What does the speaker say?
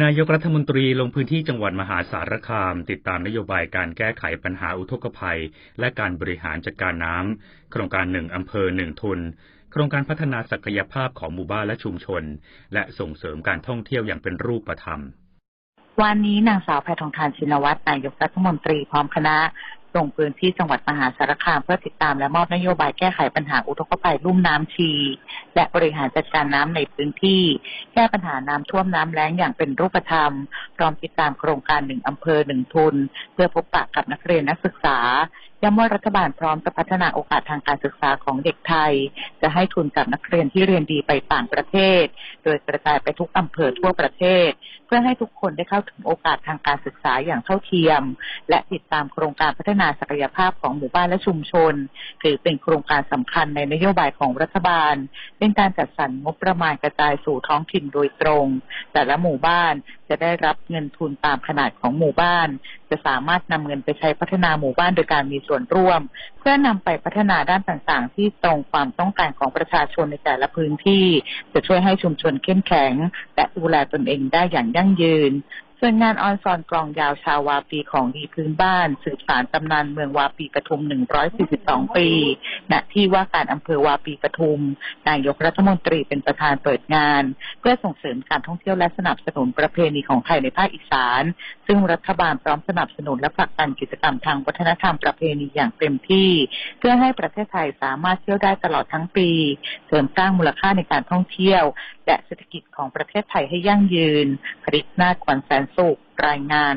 นายกรัฐมนตรีลงพื้นที่จังหวัดมหาสารคาม ติดตามนโยบายการแก้ไขปัญหาอุทกภัย และการบริหารจัดการน้ำโครงการหนึ่งอำเภอหนึ่งทุน โครงการพัฒนาศักยภาพของหมู่บ้านและชุมชน และส่งเสริมการท่องเที่ยวอย่างเป็นรูปธรรมวันนี้นางสาวแพทองทานชินวัตรนายกรัฐมนตรีพร้อมคณะ ลงพื้นที่จังหวัดมหาสารคามเพื่อติดตามและมอบนโยบายแก้ไขปัญหาอุทกภัยลุ่มน้ำชี และบริหารจัดการน้ำในพื้นที่ แก้ปัญหาน้ำท่วมน้ำแล้งอย่างเป็นรูปธรรม พร้อมติดตามโครงการหนึ่งอำเภอหนึ่งทุน เพื่อพบปะกับนักเรียนนักศึกษาย้ำว่ารัฐบาลพร้อมจะพัฒนาโอกาสทางการศึกษาของเด็กไทย จะให้ทุนกับนักเรียนที่เรียนดีไปต่างประเทศ โดยกระจายไปทุกอำเภอทั่วประเทศ เพื่อให้ทุกคนได้เข้าถึงโอกาสทางการศึกษาอย่างเท่าเทียม และติดตามโครงการพัฒนาศักยภาพของหมู่บ้านและชุมชน ถือเป็นโครงการสำคัญในนโยบายของรัฐบาล เป็นการจัดสรรงบประมาณกระจายสู่ท้องถิ่นโดยตรง แต่ละหมู่บ้านจะได้รับเงินทุนตามขนาดของหมู่บ้าน จะสามารถนำเงินไปใช้พัฒนาหมู่บ้านโดยการมีส่วนร่วม เพื่อนำไปพัฒนาด้านต่างๆ ที่ตรงความต้องการของประชาชนในแต่ละพื้นที่ จะช่วยให้ชุมชนเข้มแข็ง และดูแลตนเองได้อย่างยั่งยืน ส่วนงานออนซอนกลองยาวชาววาปีของดีพื้นบ้าน สืบสารตำนานเมืองวาปีปทุม 142 ปี ณ ที่ว่าการอำเภอวาปีปทุม นายกรัฐมนตรีเป็นประธานเปิดงาน เพื่อส่งเสริมการท่องเที่ยวและสนับสนุนประเพณีของไทยในภาคอีสาน ซึ่งรัฐบาลพร้อมสนับสนุนและผลักดันกิจกรรมทางวัฒนธรรมประเพณีอย่างเต็มที่ เพื่อให้ประเทศไทยสามารถเที่ยวได้ตลอดทั้งปีเสริมสร้างมูลค่าในการท่องเที่ยว และเศรษฐกิจของประเทศไทยให้ยั่งยืนผลิตนาควันแสนสุขรายงาน